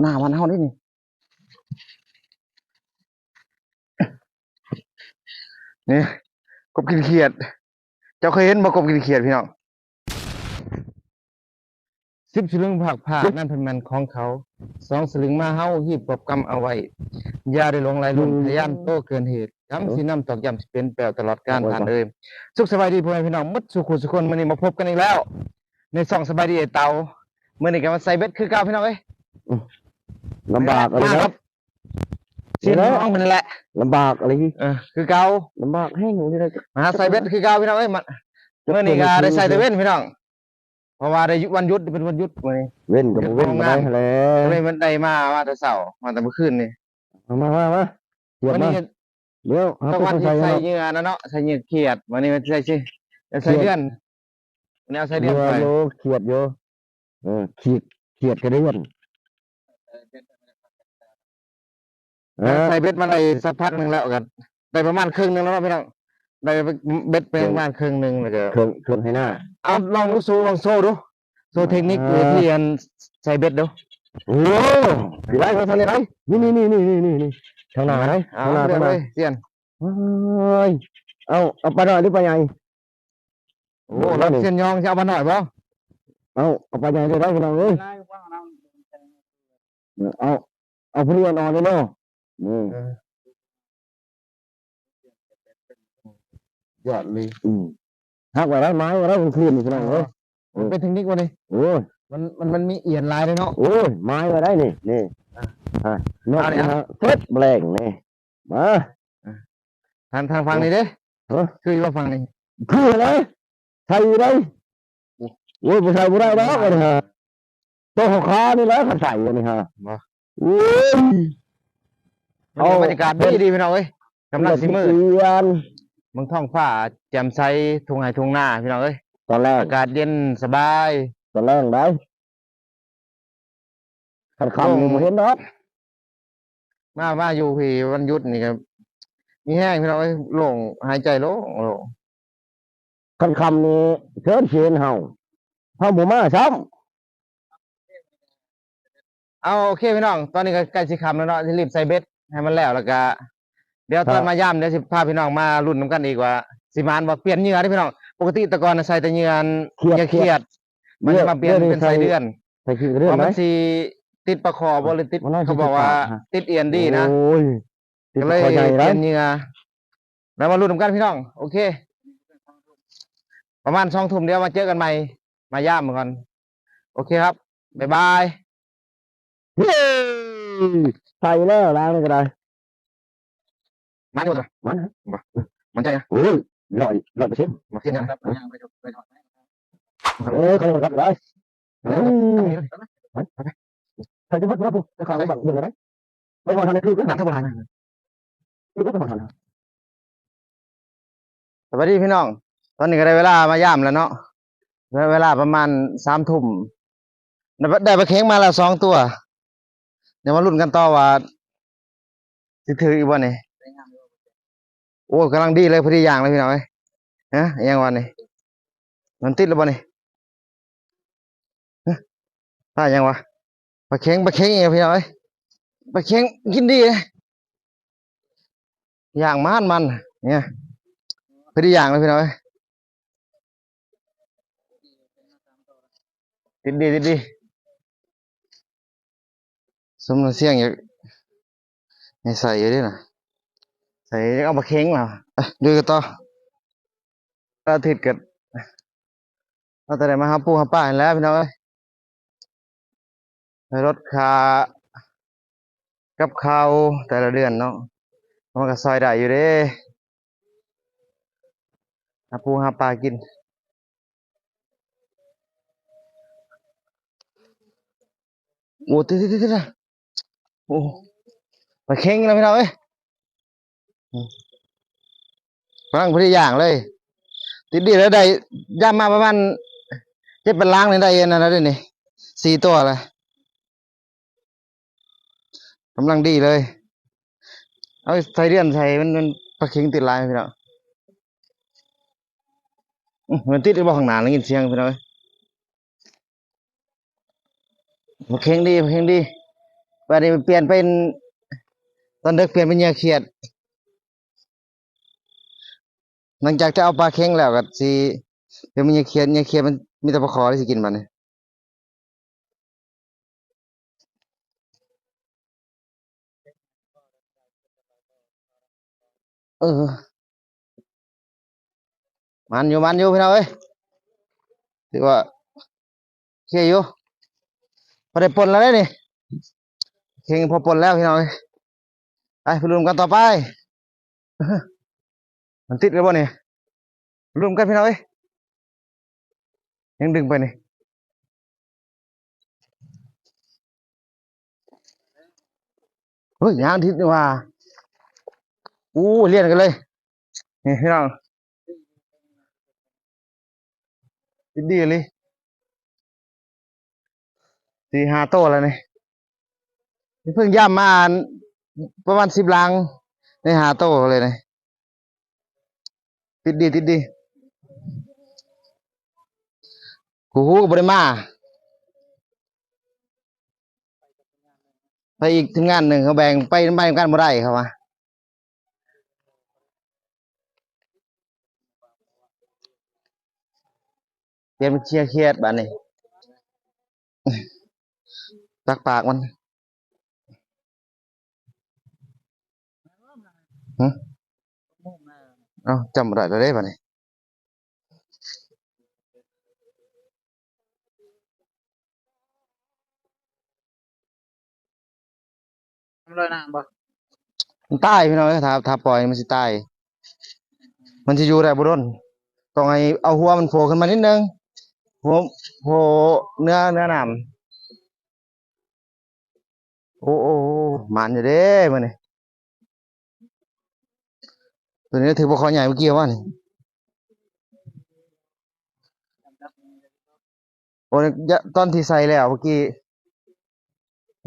หน้าวันเฮานี่นี่นี่กบกินเขียด เจ้าเคยเห็นบ่กบกินเขียดพี่น้องสิบสลึงผักผ่านั่นเป็นแมันของเขาสองสลึงมาเฮาหีบกบกำเอาไว้อย่าได้หลงไหลลุ่นพยานโตเกินเหตุคำสินำตอกย้ำสิเป็นแปลวตลอดการผ่านเอ่ยสุขสบายดีพ่อแม่พี่น้องหมดสุขุสุขคนมื้อนี้มาพบกันอีกแล้ว ในสองสบายดีไอ้เตามื้อนี้ก็มาใส่เบ็ดคือเก่าพี่น้องเอ้ย ลำบากอะไรมาคนะรับเสียน้องมันแหละลำบากอะไรที่เออคือเก่าลำบากแห้งอย่างนี้เลยมาหาใส่เบ็ดคือเก่าพี่น้องเอ้ยมันเมื่อนี้ก็ได้ใส่แต่เว้นพี่น้องเพราะว่าได้วันหยุดเป็นวันหยุดมื้อนี้เว้นกับบ่เว้นมาได้แล้ก็วเลยมันได้มามาแต่เช้ามาแต่เมื่อคืนนี่เอามามามาเหยียบวันมานี้เดี๋ยวเอาต้องตัววันใส่ที่ใส่ใส่เหงื่อนะเนาะใส่เหงื่อเขียดวันนี้มันใส่ชื่อใส่เดือนวันนี้เอาใส่เดืเดือนอไปโยเขียดโยเออขีดเขียดกระเดือน ใส่เบ็ดมาได้สักพักหนึงแล้วกันได้ประมาณครึ่งหนึงแล้วเนาะพี่น้องได้เบ็ดไปประมาณครึ่งหนึงแล้วก็เครื่องเครื่องให้หน้าเอาลองดูโซ่ลองโซ่ดูโซ่เทคนิคอ่าวิธีการใส่เบ็ดดูโอ้ยไรเขาทำอะไรนี่นี่นี่นี่นี่นี่นี่ทางหน้าไรเอาทางหน้าเรื่อทางงหเลน้ายเซียนเอ้ยเอาเอาไปหน่อยหรือไปใหญ่โอ้เราเซียนยองจะเอามาหน่อยเปล่าเอาเอาไปใหญ่เลยได้พี่น้องเอ้ยเอาเอาผู้เรียนออกเลยเนาะ นี่ยอดเลยอืมหักไว้ได้ไม้ไว้ได้มันคลื่นนี่พี่น้องเอ้ยมันเป็นเทคนิควันนี้โอ้ยมันมันมันมีเอียนลายเลยเนาะโอ้ยไม้ไว้ได้นี่นี่ฮะนกเอาเนี่ยนะฮะเซ็ตแบลงนี่มาทางทางฟังนี่เด้เออคือว่าฟังนี่คืออะไรใส่ได้โอ้ยบ่ใส่บ่ได้แล้วกันฮะตัวของขานี่แหละเขาใส่กันนี่ฮะโอ้ย เอาบรรยากาศดีดีพี่น้องเอ้ยกำลังสิมืดเอียนเมืองท้องฟ้าแจ่มใสทุ่งไห่ทุ่งนาพี่น้องเอ้ยตอนแรกอากาศเย็นสบาย ตอนแรกได้ขันคำนี่บ่เห็นดอกมามาอยู่พี่วันหยุดนี่ครับมีแห้งพี่น้องเอ้ยโล่งหายใจโล่งโล่งขันคำนี่เชิญเชิญเฮาเฮาบ่มาซ้เอาโอเคพี่น้อง ตอนนี้ก็ใกล้สิคำแล้วเนาะที่รีบใส่เบ็ด ให้มันแล้วแล้วก็เดี๋ยวตอนมาย่ำเดี๋ยวสิพาพี่น้องมาลุ้นน้ำกันอีกว่าสิมานบอกเปลี่ยนเหงื่อได้พี่น้องปกติแต่ก่อนน่ะใส่แต่เหงื่อำเขียดเหงื่อเขีเครียยดดมันจะมาเปลี่ยนเป็นใส่เดือนใส่ขี้กระเพเดือนราะไหมมันสิติดประคอบหรือติดมันน่าจะเขาบอกว่า ติดปากฮะติดเอียนดีนะโอ้ยติดก็เลยคอเปใหญ่ลี่แล้ยนเหงื่อแล้วมาลุ้นน้ำกันพี่น้อง โอเค ประมาณสองทุ่มเดียวมาเจอกันใหม่มาย่ามก่อนโอเคครับบ๊ายบายเฮ้ย ใส่แล้วล้างนี่ก็ได้มันอยู่ตัวมันมันใจนะโอ้ยร้อยร้อยเปอร์เซ็นต์มาเทียนนะเอ้ยเขาจะได้เอ้ยใส่จะพัดมาปุ๊บจะเข้าบังเบิ่งอะไรไม่พอทำในคือก็หนักเท่าไหร่คือก็ไม่พอทำนะสวัสดีพี่น้อง ตอนนี้ก็ได้เวลามาย่ามแล้วเนาะได้เวลาประมาณสามทุ่มได้ปลาได้ปลาเค็งมาแล้วสองตัว เดี๋ยวมาลุ้นกันต่อว่าสิถืออีกวันนี้โอ้กำลังดีเลยพอดีอย่างเลยพี่น้องเอ้ยฮะยังวันนี้มันติดแล้วบ่นี่ฮะถ้ยังวะปลาเค็งปลาเค็งเองพี่น้องเอ้ยปลาเค็งกินดีเลยอย่างมันมันเนี่ยพอดีอย่างเลยพี่น้องเอ้ยติดดีติดดี สมเสียงอยางให้ใส่อยู่ด้วยนะใส่เอาปลาเค็งมาดูกันต่ออาทิตกันเราแต่ไหนมาหาปูหาป้าเห็นแล้วพี่น้องเอ้ยรถคากับข้าวแต่ละเดือนเนาะมันก็ซอยได้อยู่เด้หาปูหาปลากินโอ้ติดติดติดติดโอ้ปลาเค็งแล้วพี่น้องเอ้ยอืมกำลังพอดีอย่างเลย ติดดีแล้วได้ย่ามาประมาณเจ็ดเป็นล้างเลยได้เอ็นนะนะด้วยนี่สี่ตัวเลยกำลังดีเลย เอาใส่เดือนใส่มันมันปลาเค็งติดลายพี่น้องอื้อมันติดอยู่บ่ข้างหน้าแล้วยินเสียงพี่น้องเอ้ยปลาเค็งดีปลาเค็งดี บัดนี้เปลี่ยนเป็น ตอนดึกเปลี่ยนเป็นเหยื่อเขียด หลังจากจะเอาปลาเค็งแล้วก็สิเป็นเหยื่อเขียดเหยื่อเขียดมันมีแต่ปลาขอที่สิกินบัดนี้เออ มันอยู่มันอยู่พี่น้องเอ้ยถือว่าเคลียอยู่พอได้ปนแล้วเด้นี่ เข่งพอปนแล้วพี่น้องเอ้ยไปไปรุมกันต่อไป มันติดแล้วบ่เนี่ยรุมกันพี่น้องเอ้ยยังดึงไปนี่เฮ้ยยางทิศนี่ว่าอู้เลียนกันเลย นี่พี่น้องติดดีเลยสี่ห้าโตแล้วนี่นี่ เพิ่งย่ำมาประมาณสิบลังในหาโตเลยนี่ติดดีติดดีกูฮู้ก็บ่ได้มาไปอีกทีมงานหนึ่งเขาแบ่งไปไปกันบ่ได้เขาว่าเตรียมเชียร์เครียดบ้านนี้ตักปากมัน หึเอ้าจำบ่ได้แล้วเด้บ้านนี้ทำลอยน้ำบ่มันตายพี่น้องเอ้ยถ้าถ้าปล่อยมันสิตาย มันสิอยู่ได้บ่ดนต้องให้เอาหัวมันโผล่ขึ้นมานิดนึงหัวโผล่เนื้อเนื้อหนามโอ้โอ้โอ้มันอยู่เด้มื้อนี้ ตัวนี้ถือบ่คอใหญ่เมื่อกี้ว่านี่โอ้ยตอนที่ใส่แล้วเมื่อกี้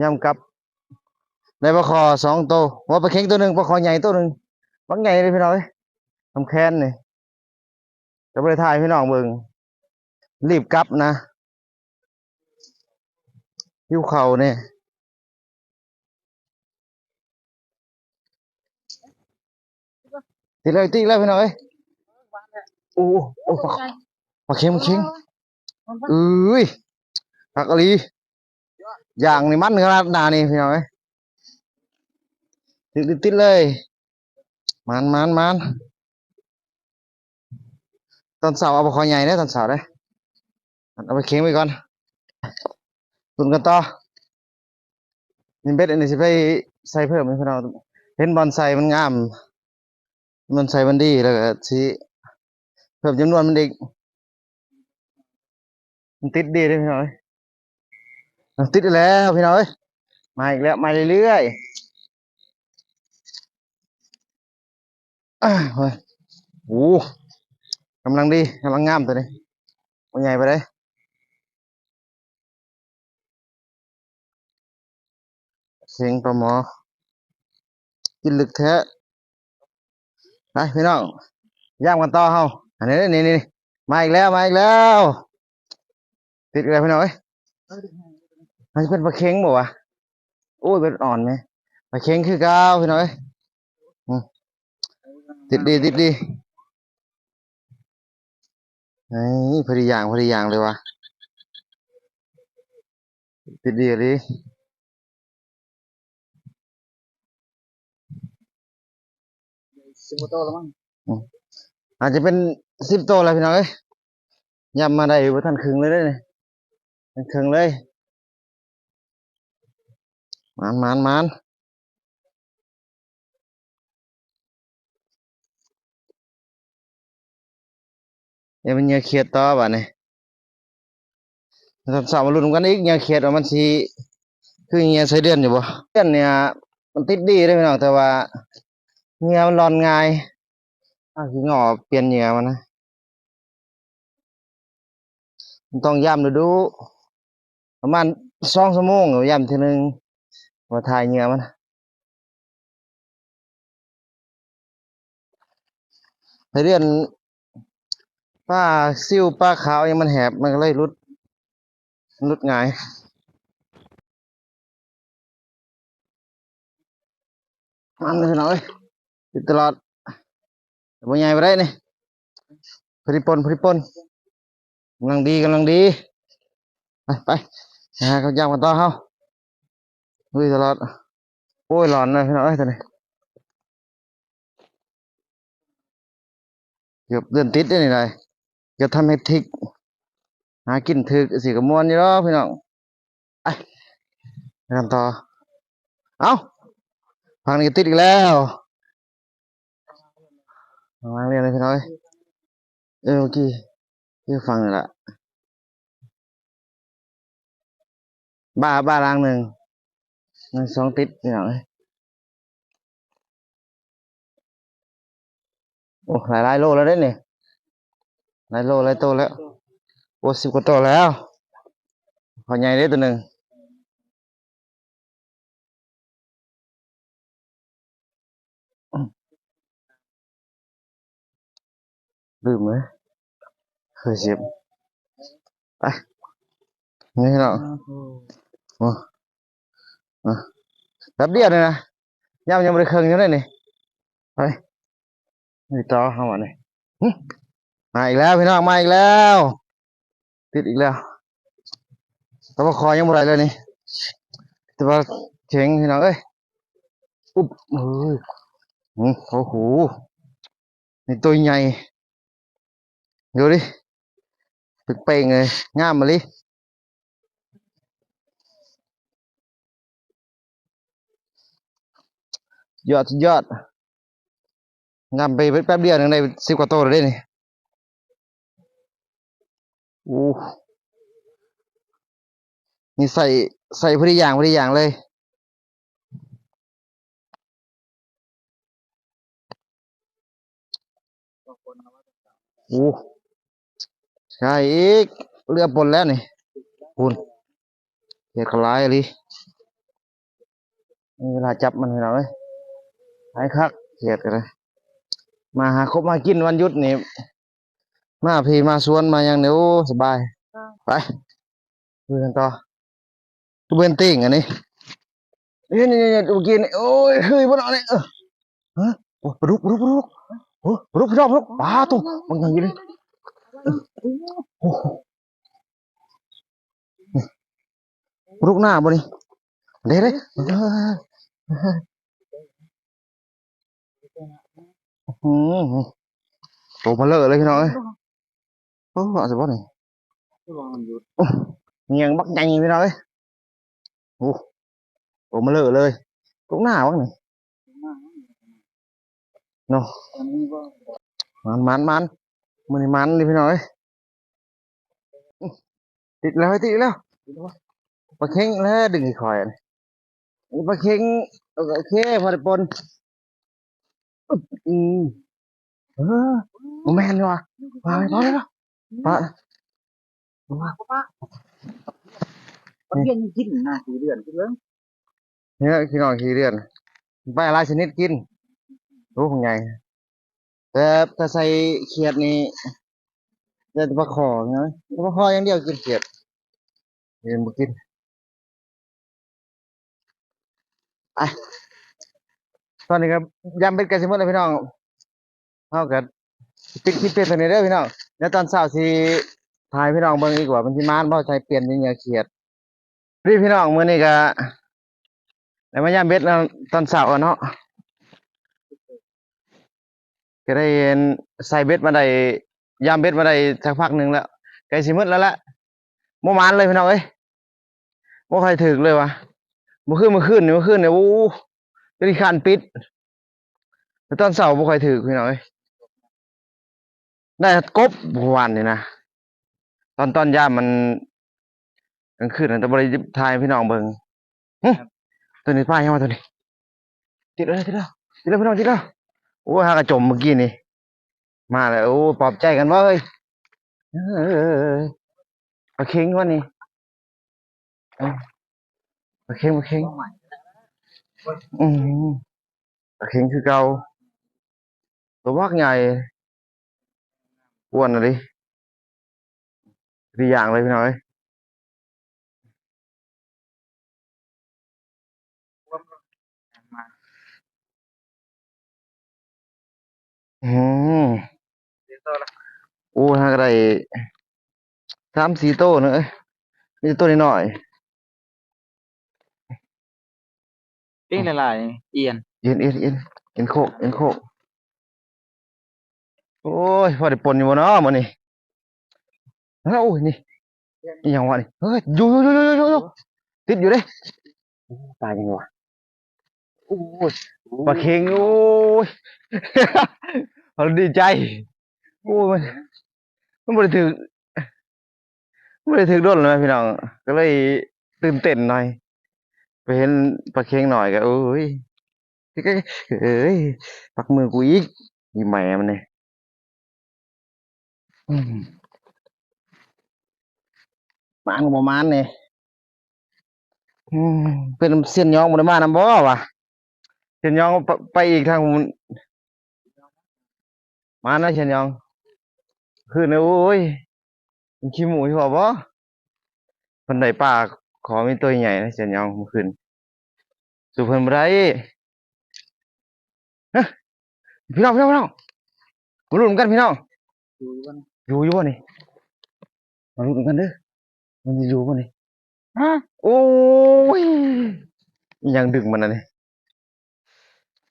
ย่ำกับได้ปลาคอสองตัวว่าปลาเค็งตัวหนึ่งปลาคอใหญ่ตัวหนึ่งบางใหญ่เลยพี่น้องทำแค้นนี่จะไปถ่ายพี่น้องเบิงรีบกลับนะยิ้วเข่าเนี่ย ติดเลยติดแล้วพี่น้องเอ้ยโอ้โหโอ้ปลาปลาเค็งปลาเค็งเอ้ยผักกะหรีอย่างนี่มันขนาดหนานี่พี่น้องเอ้ยติดติดติดเลยมันมันมันตอนเสาร์เอาปลาคอใหญ่เด้อตอนเสาร์เด้อเอาไปเค็งไว้ก่อนตุนกันต่อนี่เบ็ดอันนี้สิไปใส่เพิ่มไหมพี่น้องเห็นบอลใส่มันงาม มันใส่มันดีแล้วก็สิเพิ่มจำนวนมันอีกมันติดดีเลยพี่น้อยติดแล้วพี่น้อยมาอีกแล้วมาเรื่อยๆอ้าวโอ้กำลังดีกำลังงามตัวนี้มันใหญ่ไปเลยเสียงปลาหมอกินลึกแท้ ไปพี่น้องย่างกันต่อเฮาอันนี้นี่นี่มาอีกแล้วมาอีกแล้ว ติดอะไรพี่น้องเอ้ยมันจะเป็นปลาเค็งบ่วะโอ้ยเป็นอ่อนไหมปลาเค็งคือเก้าวพี่น้องเอ้ยอืมติดดีติดดีนี่พอดีอย่างพอดีอย่างเลยวะติดดีเลย สิบโตแล้วมั้งอาจจะเป็นสิบโตแล้วพี่น้องเอ้ยยำมาได้อยู่บ่ทันครึ่งเลยเด้อนี่ทันครึ่งเลยมันมันมันเดี๋ยวมันเหงื่อเขียดต่อบ่ะเนี่ยตอนเสาร์มาลุ้นกันอีกเหงื่อเขียดว่ามันสิคือเงื่อใส่เดือนอยู่บ่เดือนเนี่ยมันติดดีเลยพี่น้องแต่ว่า เหงื่อมันร้อนง่ายอ้าวสิงอเปลี่ยนเหงื่อมันนะมันต้องย้ำดูดูประมาณสองชั่วโมงย้ำทีนึงว่าถ่ายเหงื่อมันไอเดือนปลาซิ่วปลาขาวยังมันแหบมันก็เลยรุดรุดง่ายมันเลยพี่อย ติดตลอดบ่ใหญ่ไปได้นี่พริปนพริปนกำลังดีกำลังดี ไปไปนะฮะเขาย่างกันต่อเฮาลุยตลอด โอ้ยร้อนเลยพี่น้องเอ้ยตอนนี้เกือบเดือนติดได้นี่เลยเกือบทำให้ทิก หากินถึกสิกระมวลอยู่แล้วพี่น้องไปไปกันต่อ เอ้าพังนี้ติดอีกแล้ว วางเรียนเลยพี่น้อยเออเมื่อกี้ที่ฟังนี่แหละบ้าบ้ารางหนึ่งหนึ่งสองติดพี่น้อยโอ้หลายหลายโลแล้วเด้เนี่ยหลายโลหลายโตแล้วโอ้สิบกว่าโตแล้วพอใหญ่ได้ตัวหนึ่ง ลืมเลยเคยเสียบไปนี่เนาะโอ้อะแป๊บเดียวเลยนะย่ำยังไม่ได้เครื่องอยู่เลยนี่ไปนี่ต่อเข้ามานี่หึมาอีกแล้วพี่น้องมาอีกแล้ว ติดอีกแล้วแต่ว่าคอยังบ่ได้เลยนี่แต่ว่าเจ๋งพี่น้องเอ้ยอุ๊บเฮ้ยอืมโอ้โหนี่ตัวใหญ่ ดูดิตึกเป่งเลยงามมาลิยอดยอดงามไปแป๊บเดียวหนึงได้สิบกว่าตัวเลยเด้นี่โอ้นี่ใส่ใส่พอดีอย่างพอดีอย่างเลยโอ้ ใช่อีกเรือปนแล้วนี่คุณเห็ดขลายอะไรมีเวลาจับมันให้เราเลยไอ้คักเห็ดกันเลยมาหาคบมากินวันยุดนี่มาพี่มาสวนมาอย่างเดียวสบายไปดูกันต่อตูเป็นติงอันนี้นี่นี่นี่ดูกินนี่โอ้ยเฮ้ยบนเอาเนี่ยเออฮะโอ้ปลาดุกปลาดุกปลาดุกปลาดุกพี่น้องปลาดุกปลาตัวมันยังอยู่เลย ลาดุกหน้าบ่นี่เด้เด้อืมโตมาเลอะเลยพี่น้องเอ้ยโอ้อาจจะบ่นี่ที่วางมันอยู่เงียงบักใหญ่พี่น้องเอ้ยโอ้โตมาเลอะเลยปลาดุกหน้าบ้างนี่เนาะอันนี้ก็มันมันมัน มันนี่มันเลยพี่น้องเอ้ยอื้อติดแล้วติดแล้วปลาเค็งแล้วดึงอีกคอยอันนี้ปลาเค็งโอเคพอได้ปนอึ๊บอืมเออโมแมนนี่ว่ะปลาไปปลาไปแล้วปลามันเพียงกินนะสี่เดือนที่เรื่องเนี่ยพี่น้องขี้เดือนปลาหลายชนิดกินรู้ของไง แต่ถ้าใส่เขียดนี่จะปลาขอใช่ไหมปลาขออย่างเดียวกินเขียดเรียนบ่กินไปตอนนี้ครับยำเป็ดกันสิหมดเลยพี่น้องเท่ากับปิดคลิปเป็ดตัวนี้เด้อพี่น้องแล้วตอนเช้าสิถ่ายพี่น้องเบิ่งอีกว่ามันสิมานบ่ใช้เปลี่ยนเป็นเหงื่อเขียดพี่พี่น้องมื้อนี้ก็ได้วมายำเบ็ดตอนเช้าอะเนาะ ก็ได้เห็นใส่เบ็ดมาได้ยำเบ็ดมาได้สักพักหนึงแล้วใกล้สิหมดแล้วละบ่มานเลยพี่น้องเอ้ยบ่ค่อยถึกเลยว่ะเมื่อคืนเมื่อคืนนี่เมื่อคืนเนี่ยโอ้บริการปิดแต่ตอนเสาร์บ่ค่อยถือพี่น้อยได้กบเมื่อวานนี่นะตอนตอนยามมันกลางคืนน่ะแต่บริทายพี่น้องเบิ่งหึตัวนี้ป้ายยังมาตัวนี้ติดแล้วติดแล้วติดแล้วพี่น้องติดแล้ว โอ้ยหากระจมเมื่อกี้นี่ มาแล้วโอ้ปลอบใจกันว่าเฮ้ยเอ้ยปลาเค็งวะนี่เอ้ยปลาเค็งปลาเค็งใหม่อืมตะเข็งคือเก่าตัววักใหญ่อ้วนอะดิดีอย่างเลยพี่น้อย อืมเดี๋ยวต่อละโอ้ทางไรสามสี่โต้เนอะเอ้ยมีแต่ตัวนิดหน่อยปิ้งหลายๆเอียนเอ็นเอ็นเอ็นเอ็นโคกเอ็นโคกโอ้ยพอได้ปนอยู่บ่เนาะมื้อนี้เอ้าโอ้ยนี่อีหยังวะนี่เฮ้ยอยู่อยู่อยู่อยู่อยู่อยู่ติดอยู่เด้โอ้ตายยังวะโอ้ย ปลาเค็งโอ้ยเราดีใจโอ้ยมันมันบ่ได้ถึกมันบ่ได้ถึกโดนเลยนะพี่น้อง ก็เลยตื่นเต้นหน่อย ไปเห็นปลาเค็งหน่อยก็โอ้ยเอ้ยปักมือกูอีกอีแหม่มันเนี่ยอืมมานกับมานเนี่ยอืมเป็นเส้นยองบ่ได้มานำบ่วะ เส้นยองไปไปอีกทางมันมานะเส้นยอง คืนนี้โอ้ยมันขี้หมูที่บ่บ่เพิ่นได้ปลาขอมีตัวใหญ่นะเส้นยองเมื่อคืนสู่เพิ่นบ่ได้พี่น้องพี่น้องพี่น้องมาลุ้นกันพี่น้องดูกันอยู่อยู่บ่นี่มาลุ้นกันเด้อมันจะอยู่บ่นี่ฮะโอ้ยอิหยังดึงมันน่ะนี่อืม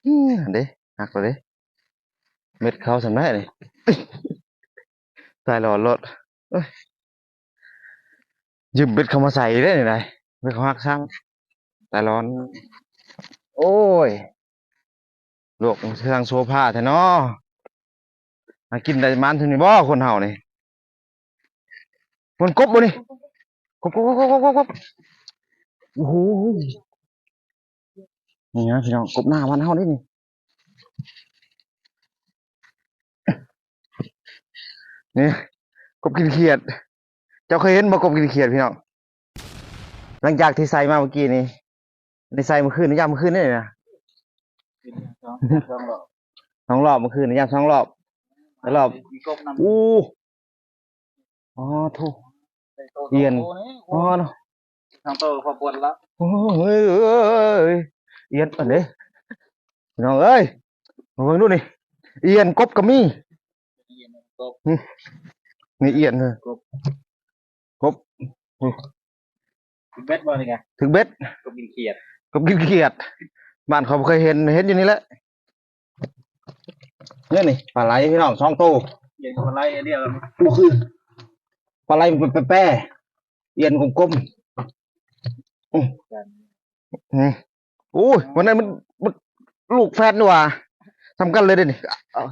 อันเด้หักแล้วเด้เม็ดเขาสำได้นี่ตายหลอดรถยืมเบ็ดเขามาใส่ได้นี่ไดเบ็ดเขาหักซ้ำตายร้อน โอ้ยลวกเครื่องโซฟาแท้เนาะมากินได้มันถึงนี่บ่คนเฮานี่มันกบบ่นี่กบกบกบกบกบกบโอ้โห นี่นะพี่น้องกบหน้าบ้านเฮานี่นี่นี่กบกินเขียด เจ้าเคยเห็นบ่กบกินเขียดพี่น้องหลังจากที่ใส่มาเมื่อกี้นี่ได้ใส่เมื่อคืนนี่ยามเมื่อคืนนี่นะกินสองสองหลอดสองรอบเมื่อคืนนี่ยามสองรอบแล้วรอบมีกบนำอู้อ๋อโถูกใส่โตเอียนโตนี่อ๋อเนาะทางโตพอปวดแล้วโอ้ย เอียนอันเด้พี่น้องเอ้ยมาเบิ่งดูนี่เอียนกบก็มีเอียนกบนี่เอียนเออกินเบ็ดบ่นี่ไงถึงเบ็ดกบกินเขียดกบกินเขียดบ้านเขาเคยเห็นเห็นอยู่นี่แหละเนี่ยนี่ปลาไหลพี่น้องสองตัวเอียนกับอะไรเรียกกันอู้คือปลาไหลมันเป็นแป้ๆเอียนกลมๆอือืม โอ้ยวันนั้นมันมันลูกแฟนนี่หว่าทำกันเลยเด้นี่เอา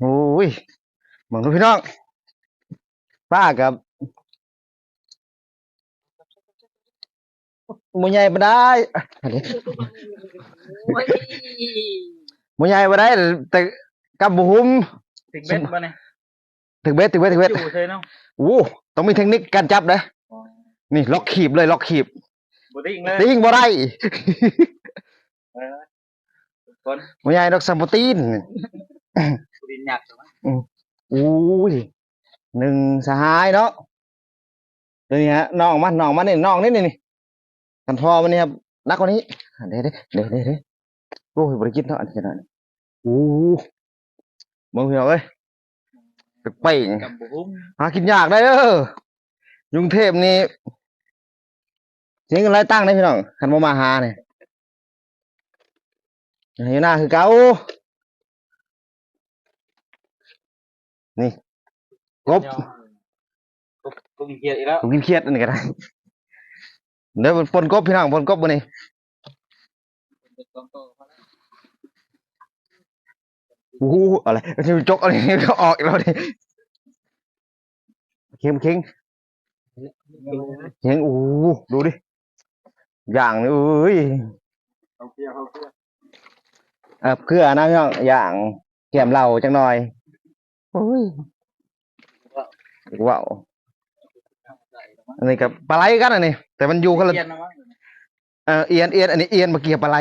โอ้ยเหมือนพี่น้องป้ากับหมูใหญ่มาได้อันนี้โอ้ยหมูใหญ่มาได้ แต่กับบุหุมถึงเบ็ดบ่นี่ถึงเบ็ดถึงเบ็ดถึงเบ็ดอยู่เฉยเนาะ โอ้ต้องมีเทคนิคการจับนะ นี่ล็อกขีบเลยล็อกขีบบ่ได้อีกเลยติ้งบ่ได้เออทุกคนหมูใหญ่ดอกซัมโปตีนกูดินหยักใช่ไหมโอ้ยหนึ่งสหายเนาะเดี๋ยวนี้ฮะน้องมันน้องมันนี่น้องนี่นี่นี่กันพอมันนี่ครับนักกว่านี้เดี๋ยวเดี๋ยวเดี๋ยวเดี๋ยวเดี๋ยวโอ้ยบริกินเท่าอันนี้นะโอ้มึงเหี่ยวเอ้ยเป่งกับบุ้มหากินยากได้เด้อกรุงเทพนี่ เสียเงินรายตั้งได้พี่น้องคันบ่มาหาเนี่ยอยู่หน้าคือเก่านี่กบกบกบกินเขียดอีกแล้วผมกินเครียดอันนี้ก็ได้เดี๋ยวปนกบพี่น้องปนกบมื้อนี้เบ็ดสองโตพอแล้วโอ้โหอะไรจะจกอะไรก็ออกอีกแล้วดิเค็มเค็งเค็งโอ้โหดูดิ อย่างนี่เอ้ยเอาเกลือเอาเกลือเอ่อเพื่อนะพี่น้องอย่างแก้มเหล้าจังหน่อยโอ้ยว้าวใส่ลงมาอันนี้กับปลาไหลกันอันนี้แต่มันอยู่กันละเอียนนะมั้งเออเอียนเอียนอันนี้เอียนมาเกี่ยวปลาไหล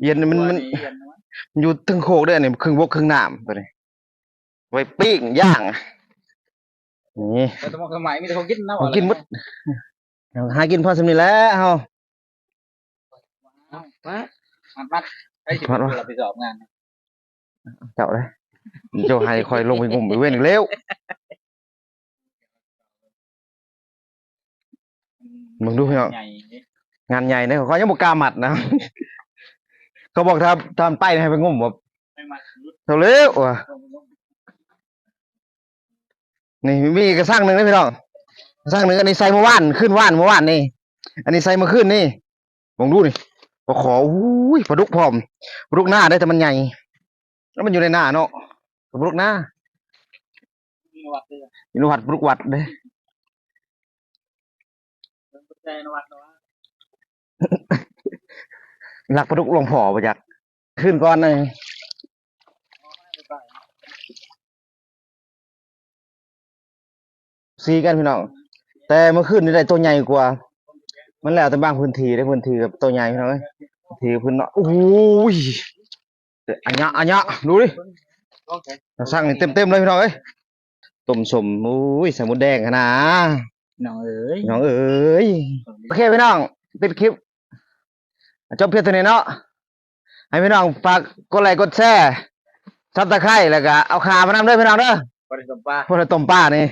เอียนมันมันเอียนนะมั้งมันอยู่ถึงโคกด้วยอันนี้ครึ่งบกครึ่งน้ำตัวนี้ไว้ปิ้งย่างนี่แต่สมองสมัยมีแต่เขากินเน่าผมกินหมดหากินพอสำนี้แหล้วเฮา มัดมัดมัดให้สิบคนเราไปสอบงาน เจ้าเลยเจ้าให้คอยลงไปงุ่มไปเว้นอีกแล้วมึงดูพี่น้องใหญ่งานใหญ่เนี่ยเขายังบอกกล้าหมัดนะ เขาบอกถ้าทำไปให้ไปงุ่มแบบไม่มารุดเท่าเร็วว่ะนี่มีกระสร้างหนึ่งนะพี่น้องกระสร้างหนึ่งอันนี้ใส่เมื่อวานขึ้นว่านเมื่อวานนี่ อันนี้ใส่เมื่อคืนนี่ลองดูนี่ ปลาขออุ้ยปลาดุกพร้อมปลาดุกหน้าได้แต่มันใหญ่ แล้วมันอยู่ในหน้าเนาะปลาดุกหน้านวัดเลยอินวัดปลาดุกวัดเด้หลักปลาดุกหลวงพ่อประจักษ์ขึ้นก่อนเลยซีกันพี่น้องแต่เมื่อคืนนี่ได้ตัวใหญ่กว่า มันแล้วแต่บางพื้นที่ได้พื้นที่กับตัวใหญ่พี่น้องเอ้ยพื้นที่พื้นเนาะโอ้ยอันยะอันยะดูดิโอเคสั่งนี่เต็มๆเลยพี่น้องเอ้ยต้มสมโอ้ยใส่หมดแดงขนาดน้องเอ๋ยพี่น้องเอ้ยโอเคพี่น้องปิดคลิปจบเพียงเท่านี้เนาะให้พี่น้องฝากกดไลค์กดแชร์ซับตะไคร้แล้วก็เอาขามานํเด้อพี่น้องเด้อบริสมป้าพวกเราต้มป้านี่